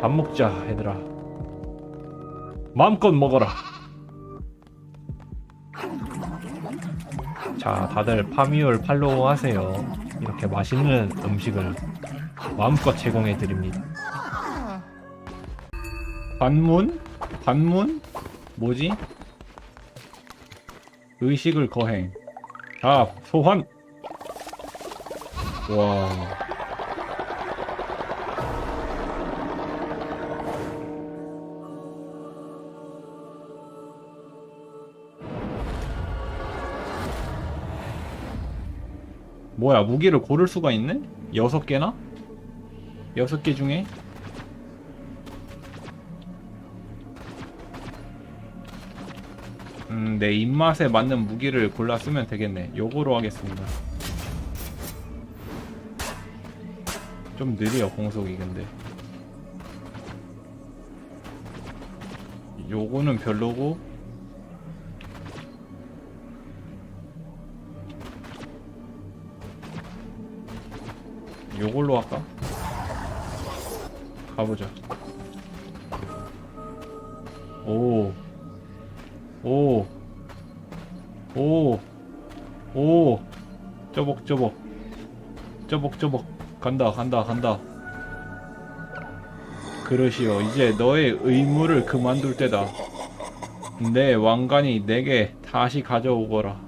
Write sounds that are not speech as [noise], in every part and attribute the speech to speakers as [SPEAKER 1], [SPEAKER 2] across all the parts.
[SPEAKER 1] 밥 먹자 얘들아. 마음껏 먹어라. 자 다들 파미올 팔로우 하세요. 이렇게 맛있는 음식을 마음껏 제공해 드립니다. 관문? 관문? 뭐지? 의식을 거행. 자 소환! 와 뭐야 무기를 고를 수가 있네? 여섯 개나? 여섯 개 중에? 음, 내 입맛에 맞는 무기를 골라 쓰면 되겠네. 요거로 하겠습니다. 좀 느려 공속이 근데. 요거는 별로고 요걸로 할까? 가보자. 오. 오. 오. 오. 쪼벅 쪼벅. 쪼벅 쪼벅. 간다, 간다, 간다. 그러시오. 이제 너의 의무를 그만둘 때다. 내 왕관이 내게 다시 가져오거라.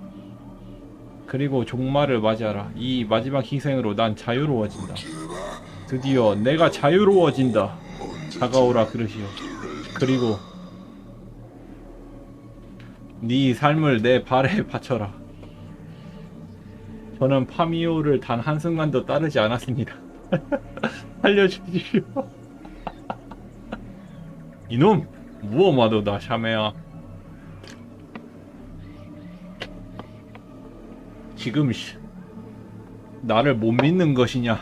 [SPEAKER 1] 그리고 종말을 맞이하라. 이 마지막 희생으로 난 자유로워진다. 드디어 내가 자유로워진다. 다가오라 그러시오. 그리고 네 삶을 내 발에 바쳐라. 저는 파미오를 단 한순간도 따르지 않았습니다. [laughs] 살려주십시오. [laughs] 이놈! 무엄하도 나 샤메야. 지금 씨, 나를 못 믿는 것이냐?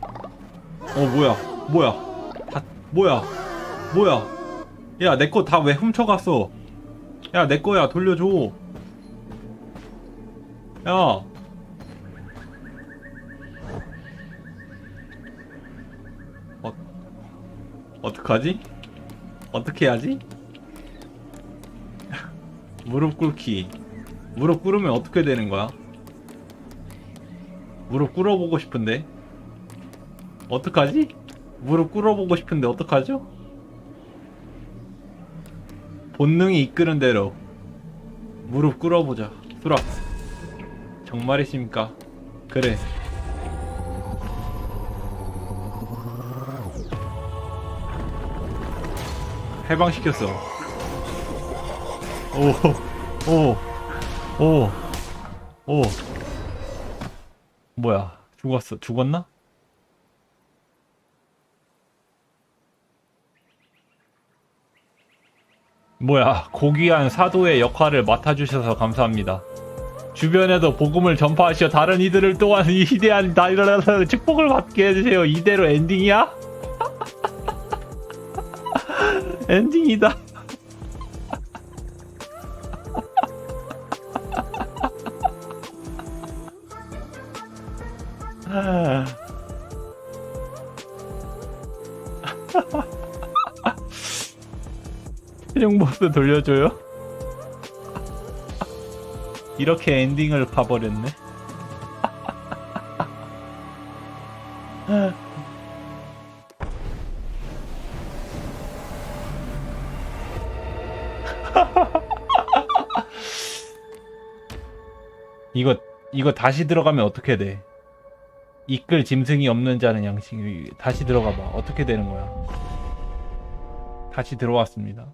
[SPEAKER 1] 어 뭐야? 뭐야? 다 뭐야? 뭐야? 야, 내 거 다 왜 훔쳐갔어? 야, 내 거야. 돌려줘. 야. 어, 어떡하지? 어떻게 해야지? [laughs] 무릎 꿇기. 무릎 꿇으면 어떻게 되는 거야? 무릎 꿇어보고 싶은데? 어떡하지? 무릎 꿇어보고 싶은데 어떡하죠? 본능이 이끄는 대로 무릎 꿇어보자. 수락. 정말이십니까? 그래. 해방시켰어. 오, 오, 오, 오. 뭐야? 죽었어? 죽었나? 뭐야, 고귀한 사도의 역할을 맡아주셔서 감사합니다. 주변에도 복음을 전파하시어 다른 이들을 또한 이 위대한 나이라서 축복을 받게 해주세요. 이대로 엔딩이야? [laughs] 엔딩이다. [laughs] 최종 보스 돌려줘요? 이렇게 엔딩을 봐버렸네. [laughs] 이거 이거 다시 들어가면 어떻게 돼? 이끌 짐승이 없는 자는 양식 다시 들어가 봐. 어떻게 되는 거야? 다시 들어왔습니다.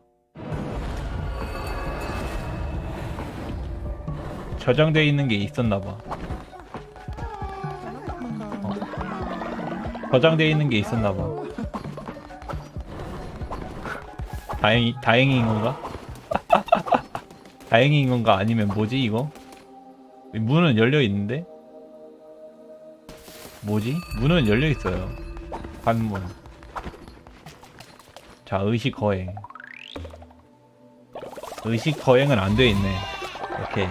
[SPEAKER 1] 저장돼 있는 게 있었나 봐. 저장돼 있는 게 있었나 봐. 다행히 다행인 건가? [laughs] 다행인 건가 아니면 뭐지 이거? 문은 열려 있는데? 뭐지? 문은 열려 있어요. 관문. 자, 의식 거행. 의식 거행은 안 돼 있네. 오케이.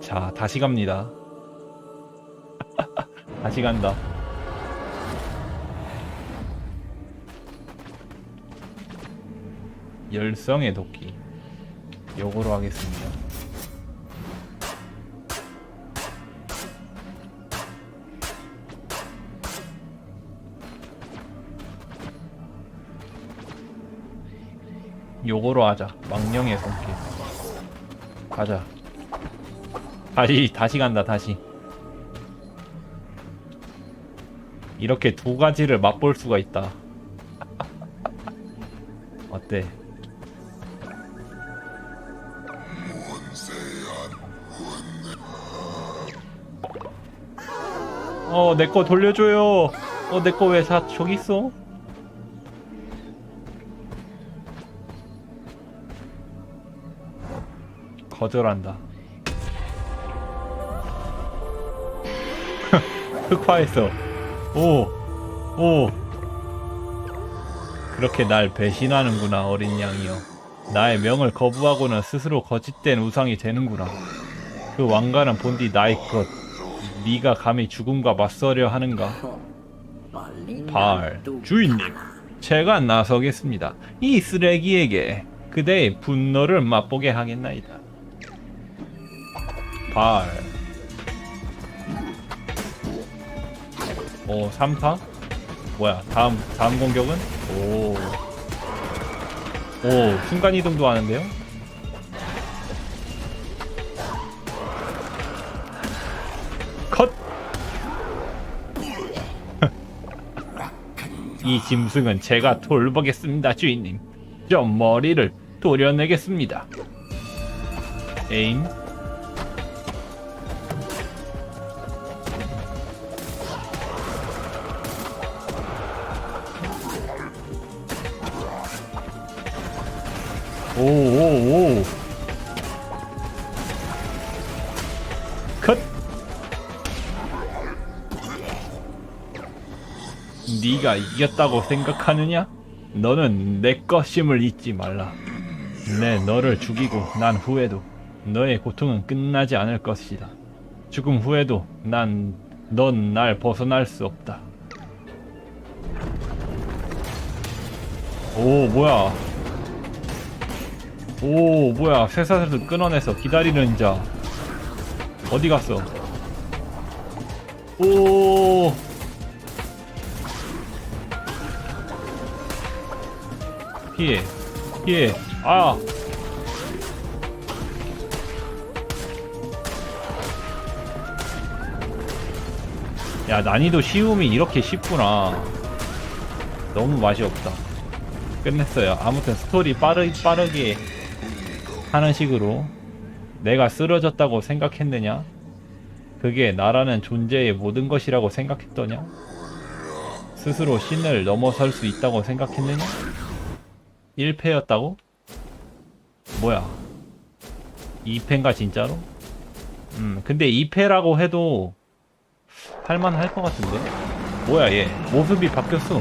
[SPEAKER 1] 자, 자, 다시 갑니다. [laughs] 다시 간다. 열성의 도끼. 요거로 하겠습니다. 요거로 하자. 망령의 손길. 가자. 다시 다시 간다. 다시. 이렇게 두 가지를 맛볼 수가 있다. [laughs] 어때? 어, 내 거 돌려줘요. 어, 내 거왜다 저기 있어? 거절한다. [laughs] 흑화했어. 오, 오. 그렇게 날 배신하는구나, 어린 양이여. 나의 명을 거부하고는 스스로 거짓된 우상이 되는구나. 그 왕관은 본디 나의 것. 네가 감히 죽음과 맞서려 하는가? 발, 주인님. 제가 나서겠습니다. 이 쓰레기에게 그대의 분노를 맛보게 하겠나이다. 발. 오, 3타? 뭐야, 다음, 다음 공격은? 오. 오, 순간이동도 하는데요? 컷! [laughs] 이 짐승은 제가 돌보겠습니다, 주인님. 좀 머리를 도려내겠습니다. 에임. 네가 이겼다고 생각하느냐? 너는 내 것임을 잊지 말라. 내 너를 죽이고 난 후에도 너의 고통은 끝나지 않을 것이다. 죽음 후에도 난 넌 날 벗어날 수 없다. 오 뭐야? 오 뭐야? 쇠사슬도 끊어내서 기다리는 자 어디 갔어? 오 피해. 피해. 아. 야 난이도 쉬움이 이렇게 쉽구나. 너무 맛이 없다. 끝냈어요. 아무튼 스토리 빠르, 빠르게 하는 식으로 내가 쓰러졌다고 생각했느냐? 그게 나라는 존재의 모든 것이라고 생각했더냐? 스스로 신을 넘어설 수 있다고 생각했느냐 1패였다고? 뭐야? 2패인가 진짜로? 음 근데 2패라고 해도 할만할 것 같은데? 뭐야 얘? 모습이 바뀌었어.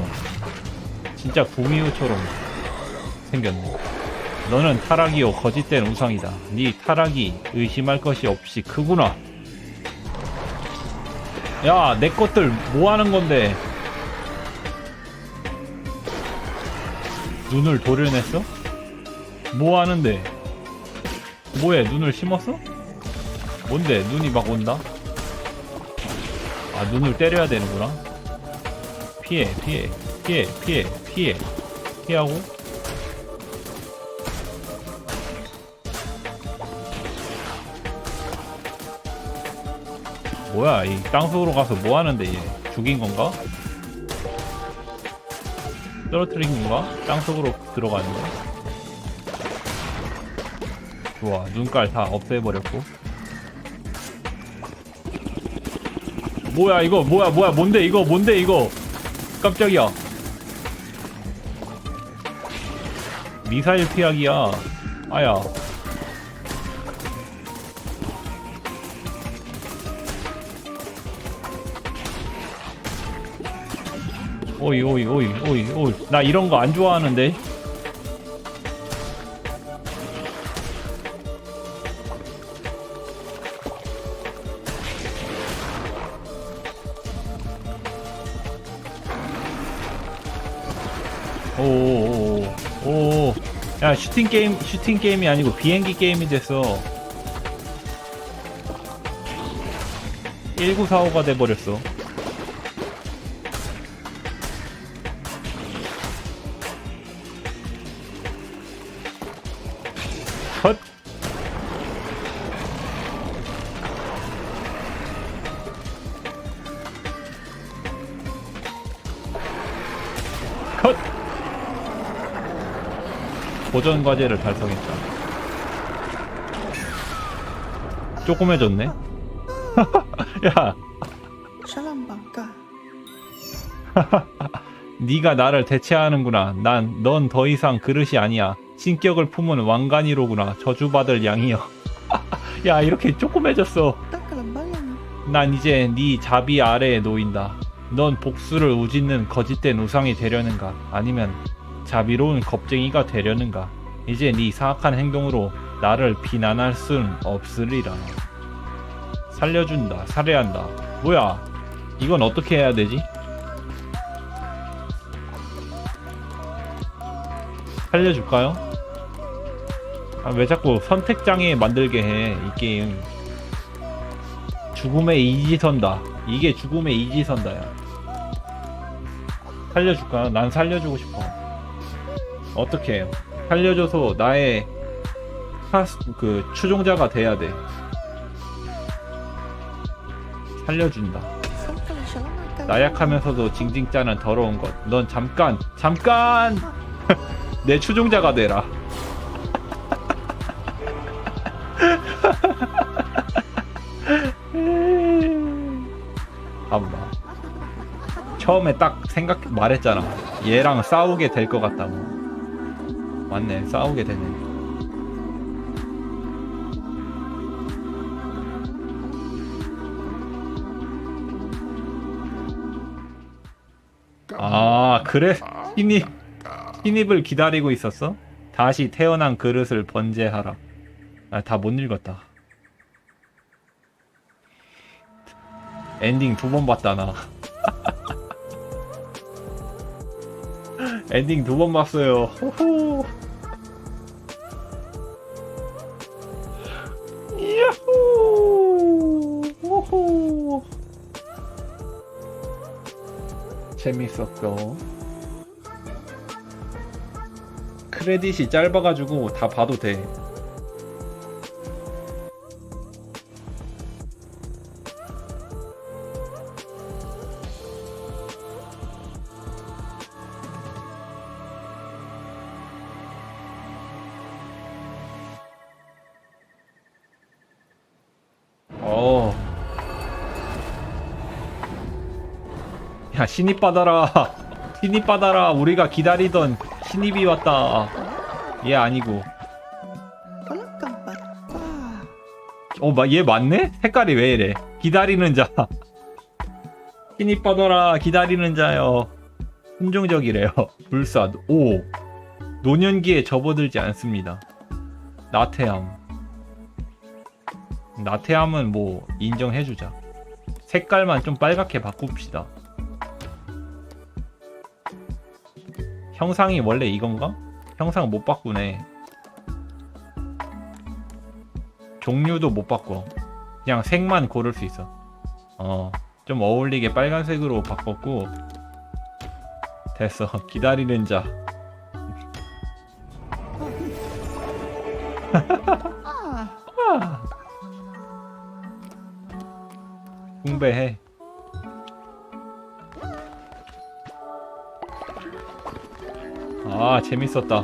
[SPEAKER 1] 진짜 구미호처럼 생겼네. 너는 타락이요 거짓된 우상이다. 네 타락이 의심할 것이 없이 크구나. 야 내 것들 뭐하는 건데 눈을 도려냈어? 뭐 하는데 뭐해 눈을 심었어? 뭔데 눈이 막 온다? 아 눈을 때려야 되는구나 피해 피해 피해 피해 피해 피하고 뭐야 이 땅속으로 가서 뭐 하는데 얘 죽인 건가? 떨어뜨린 건가? 땅속으로 들어가는 거 좋아 눈깔 다 없애버렸고. 뭐야 이거? 뭐야 뭐야 뭔데 이거? 뭔데 이거? 깜짝이야. 미사일 피하기야. 아야 오이 오이 오이 오이 오이. 나 이런 거 안 좋아하는데. 오오오오야 슈팅 게임 슈팅 게임이 아니고 비행기 게임이 됐어. 1945가 돼버렸어. 고전 과제를 달성했다. 조그매졌네? [laughs] 야,
[SPEAKER 2] 샬람방가 [laughs]
[SPEAKER 1] 네가 나를 대체하는구나. 난 넌 더 이상 그릇이 아니야. 신격을 품은 왕관이로구나. 저주받을 양이여. [laughs] 야, 이렇게 조그매졌어. 난 이제 네 자비 아래에 놓인다. 넌 복수를 우짓는 거짓된 우상이 되려는가? 아니면 자비로운 겁쟁이가 되려는가? 이제 네 사악한 행동으로 나를 비난할 순 없으리라. 살려준다. 살해한다. 뭐야? 이건 어떻게 해야 되지? 살려줄까요? 아, 왜 자꾸 선택장애 만들게 해, 이 게임. 죽음의 이지선다. 이게 죽음의 이지선다야. 살려줄까요? 난 살려주고 싶어. 어떻게 해요? 살려줘서 나의 파스, 그 추종자가 돼야 돼. 살려준다. 나약하면서도 징징 짜는 더러운 것. 넌 잠깐, 잠깐! [laughs] 내 추종자가 되라. [laughs] 봐봐. 처음에 딱 생각 말했잖아. 얘랑 싸우게 될 것 같다고. 맞네, 싸우게 되네. 아, 그래? 신입, 신입을 기다리고 있었어? 다시 태어난 그릇을 번제하라. 아, 다 못 읽었다. 엔딩 두 번 봤다, 나. [laughs] 엔딩 두 번 봤어요. 호호. 재밌었어. 크레딧이 짧아가지고 다 봐도 돼. 야, 신입 받아라. 신입 받아라. 우리가 기다리던 신입이 왔다. 얘 아니고.
[SPEAKER 2] 빨랑깜빡
[SPEAKER 1] 어, 마, 얘 맞네? 색깔이 왜 이래? 기다리는 자. 신입 받아라. 기다리는 자요. 순종적이래요. 불사. 오. 노년기에 접어들지 않습니다. 나태함. 나태함은 뭐 인정해주자. 색깔만 좀 빨갛게 바꿉시다. 형상이 원래 이건가? 형상 못 바꾸네. 종류도 못 바꿔. 그냥 색만 고를 수 있어. 어, 좀 어울리게 빨간색으로 바꿨고. 됐어. [laughs] 기다리는 자.
[SPEAKER 2] 아
[SPEAKER 1] 숭배해. 재밌었다.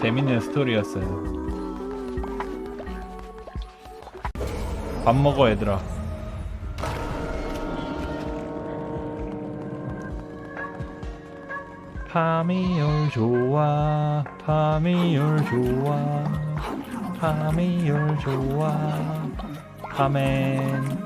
[SPEAKER 1] 재밌는 스토리였어요. 밥 먹어, 얘들아. 파미올 좋아, 파미올 좋아, 파미올 좋아, 파멘.